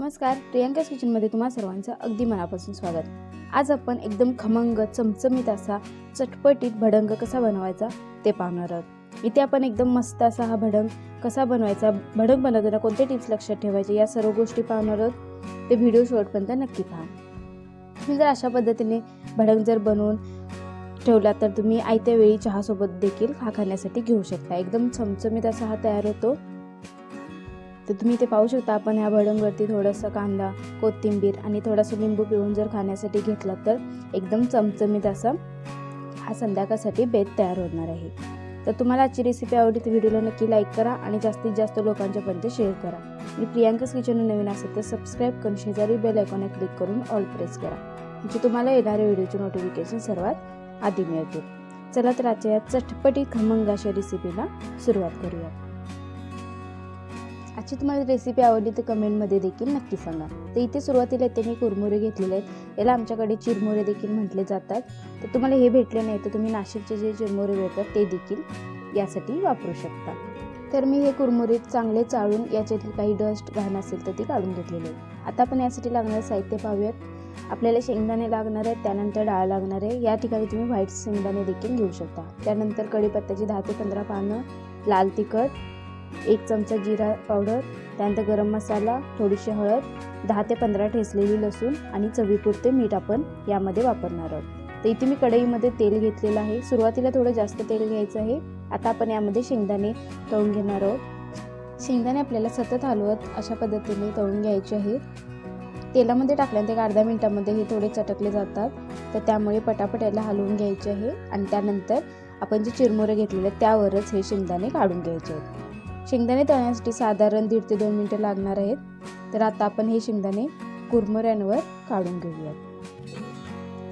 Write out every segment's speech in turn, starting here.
नमस्कार प्रियांकाच किचनमध्ये तुम्हा सर्वांचं अगदी मनापासून स्वागत. आज आपण एकदम खमंग चमचमीत असा चटपटीत भडंग कसा बनवायचा ते पाहणार आहोत. इथे आपण एकदम मस्त असा हा भडंग कसा बनवायचा भडंग बनवताना कोणते टिप्स लक्षात ठेवायचे या सर्व गोष्टी पाहणार आहोत. ते व्हिडिओ शेवटपर्यंत नक्की पहा. तुम्ही जर अशा पद्धतीने भडंग जर बनवून ठेवला तर तुम्ही आयत्या वेळी चहासोबत देखील हा खाण्यासाठी घेऊ शकता. एकदम चमचमीत असा हा तयार होतो. तर तुम्ही इथे पाहू शकता आपण ह्या भडंगवरती थोडंसं कांदा कोथिंबीर आणि थोडासा लिंबू पिळून जर खाण्यासाठी घेतला तर एकदम चमचमीत असा हा संध्याकाळसाठी बेत तयार होणार आहे. तर तुम्हाला आजची रेसिपी आवडली तर व्हिडिओला नक्की लाईक करा आणि जास्तीत जास्त लोकांच्यापर्यंत शेअर करा. आणि प्रियांकाच किचन नवीन असेल तर सबस्क्राईब करून शेजारी बेल आयकॉनला क्लिक करून ऑल प्रेस करा. म्हणजे तुम्हाला येणाऱ्या व्हिडिओचे नोटिफिकेशन सर्वात आधी मिळतील चला तर आजच्या या चटपटी खमंग अशा रेसिपीला सुरुवात करूया आजची तुम्हाला रेसिपी आवडली तर कमेंटमध्ये देखील नक्की सांगा. तर इथे सुरुवातीला इथे मी कुरमुरे घेतलेले आहेत. याला आमच्याकडे चिरमुरे देखील म्हटले जातात. तर तुम्हाला हे भेटले नाही तर तुम्ही नाशिकचे जे चिरमुरे भेटतात ते देखील यासाठी वापरू शकता. तर मी हे कुरमुरे चांगले चाळून याच्यातील काही डस्ट घाण असेल तर ती काढून घेतलेले आहे आता आपण यासाठी लागणारे साहित्य पाहूयात. आपल्याला शेंगदाणे लागणार आहेत त्यानंतर डाळ लागणार आहे. या ठिकाणी तुम्ही व्हाईट शेंगदाणे देखील घेऊ शकता. त्यानंतर कढीपत्त्याची दहा ते पंधरा पानं लाल तिखट एक चमचा जिरा पावडर त्यानंतर गरम मसाला थोडीशी हळद दहा ते पंधरा ठेचलेली लसूण आणि चवीपुरते मीठ आपण यामध्ये वापरणार आहोत. तर इथे मी कढईमध्ये तेल घेतलेलं आहे. सुरुवातीला थोडं जास्त तेल घ्यायचं आहे. आता आपण यामध्ये शेंगदाणे तळून घेणार आहोत. शेंगदाणे आपल्याला सतत हलवत अशा पद्धतीने तळून घ्यायचे आहेत तेलामध्ये टाकल्यानंतर एक अर्ध्या मिनटामध्ये हे थोडे चटकले जातात. तर त्यामुळे पटापट याला हलवून घ्यायचे आहे. आणि त्यानंतर आपण जे चिरमुरे घेतलेले त्यावरच हे शेंगदाणे काढून घ्यायचे आहेत. शेंगदाणे तळण्यासाठी साधारण दीड ते दोन मिनटं लागणार आहेत. तर आता आपण हे शेंगदाणे कुरमुऱ्यांवर काढून घेऊयात.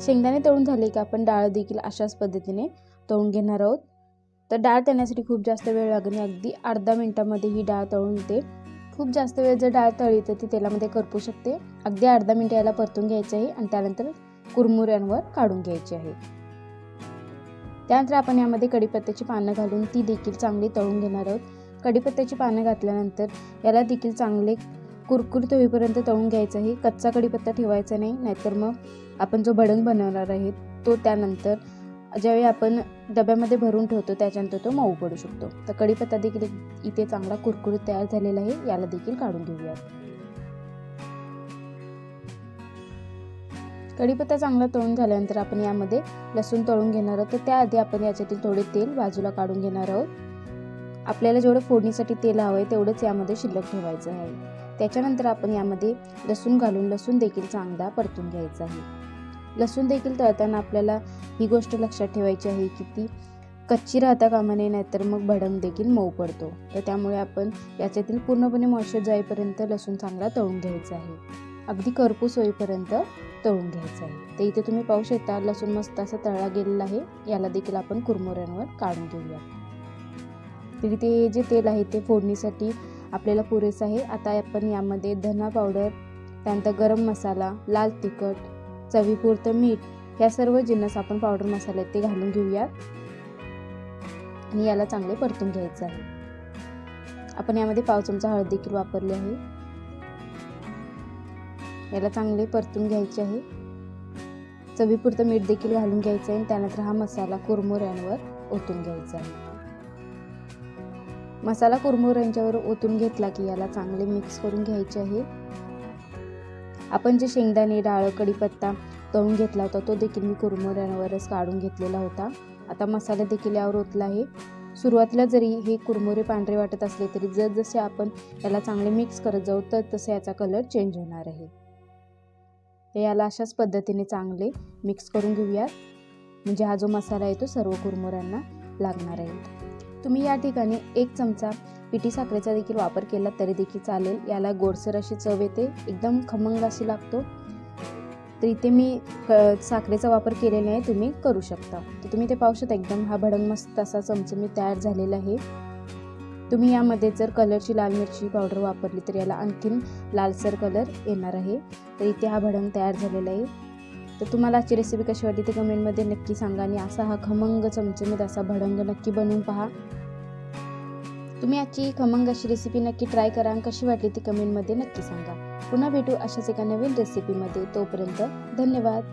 शेंगदाणे तळून झाले की आपण डाळ देखील अशाच पद्धतीने तळून घेणार आहोत. तर डाळ तळण्यासाठी खूप जास्त वेळ लागणे अगदी अर्धा मिनटामध्ये ही डाळ तळून येते. खूप जास्त वेळ जर डाळ तळली तर ती तेलामध्ये करपू शकते. अगदी अर्धा मिनटं याला परतून घ्यायचं आहे आणि त्यानंतर कुरमुऱ्यांवर काढून घ्यायची आहे. त्यानंतर आपण यामध्ये कढीपत्त्याची पानं घालून ती देखील चांगली तळून घेणार आहोत. कढीपत्त्याची पानं घातल्यानंतर याला देखील चांगले कुरकुरीत होईपर्यंत तळून घ्यायचं आहे कच्चा कढीपत्ता ठेवायचा नाही नाहीतर मग आपण जो भडंग बनवणार आहे तो त्यानंतर ज्यावेळी आपण डब्यामध्ये भरून ठेवतो त्याच्यानंतर तो मऊ पडू शकतो. तर कढीपत्ता देखील इथे चांगला कुरकुरीत तयार झालेला आहे याला देखील काढून घेऊया कढीपत्ता चांगला तळून झाल्यानंतर आपण यामध्ये लसूण तळून घेणार आहोत. तर त्याआधी आपण याच्यातील थोडे तेल बाजूला काढून घेणार आहोत. आपल्याला जेवढं फोडणीसाठी तेल हवं आहे तेवढंच यामध्ये शिल्लक ठेवायचं आहे. त्याच्यानंतर आपण यामध्ये लसूण घालून लसूण देखील चांगला परतून घ्यायचा आहे. लसूण देखील तळताना आपल्याला ही गोष्ट लक्षात ठेवायची आहे की ती कच्ची राहता कामा नये नाहीतर मग भडंग देखील मऊ पडतो. तर त्यामुळे आपण याच्यातील पूर्णपणे मॉइश्चर जाईपर्यंत लसूण चांगला तळून घ्यायचा आहे. अगदी करपूस होईपर्यंत तळून घ्यायचं आहे. तर इथे तुम्ही पाहू शकता लसूण मस्त असा तळला गेलेला आहे. याला देखील आपण कुरमुऱ्यांवर काढून घेऊया. तर ते जे तेल आहे ते फोडणीसाठी आपल्याला पुरेसं आहे. आता आपण यामध्ये धना पावडर त्यानंतर गरम मसाला लाल तिखट चवीपुरतं मीठ या सर्व जिन्नस आपण पावडर मसाले ते घालून घेऊयात. आणि याला चांगले परतून घ्यायचं आहे. आपण यामध्ये पाव चमचा हळद देखील वापरली आहे. याला चांगले परतून घ्यायचे आहे. चवीपुरतं मीठ देखील घालून घ्यायचं आहे आणि त्यानंतर हा मसाला कुरमुऱ्यांवर ओतून घ्यायचा आहे. मसाला कुरमुऱ्यांच्यावर ओतून घेतला की याला चांगले मिक्स करून घ्यायचे आहे. आपण जे शेंगदाणे डाळ कढीपत्ता तळून घेतला होता तो देखील मी कुरमुऱ्यांवरच काढून घेतलेला होता. आता मसाला देखील यावर ओतला आहे. सुरुवातीला जरी हे कुरमुरे पांढरे वाटत असले तरी जसजसे आपण याला चांगले मिक्स करत जाऊ तर तसे याचा कलर चेंज होणार आहे. तर याला अशाच पद्धतीने चांगले मिक्स करून घेऊयात. म्हणजे हा जो मसाला आहे तो सर्व कुरमुऱ्यांना लागणार आहे. तुम्ही या ठिकाणी एक चमचा पिठी साखरेचा देखील वापर केला तरी देखील चालेल. याला गोडसर अशी चव येते. एकदम खमंग अशी लागतो. तर इथे मी साखरेचा वापर केलेला आहे. तुम्ही करू शकता. तर तुम्ही ते पाहू शकता. एकदम हा भडंग मस्त असा चमचमीत तयार झालेला आहे. तुम्ही यामध्ये जर कलरची लाल मिरची पावडर वापरली तर याला आणखीन लालसर कलर येणार आहे. तर इथे हा भडंग तयार झालेला आहे. तर तुम्हाला आजची रेसिपी कशी वाटली ते कमेंटमध्ये नक्की सांगा आणि असा हा खमंग चमचमीत असा भडंग नक्की बनवून पहा. तुम्ही आजची खमंग अशी रेसिपी नक्की ट्राय करा आणि कशी वाटली ती कमेंटमध्ये नक्की सांगा. पुन्हा भेटू अशाच एका नवीन रेसिपीमध्ये तोपर्यंत धन्यवाद.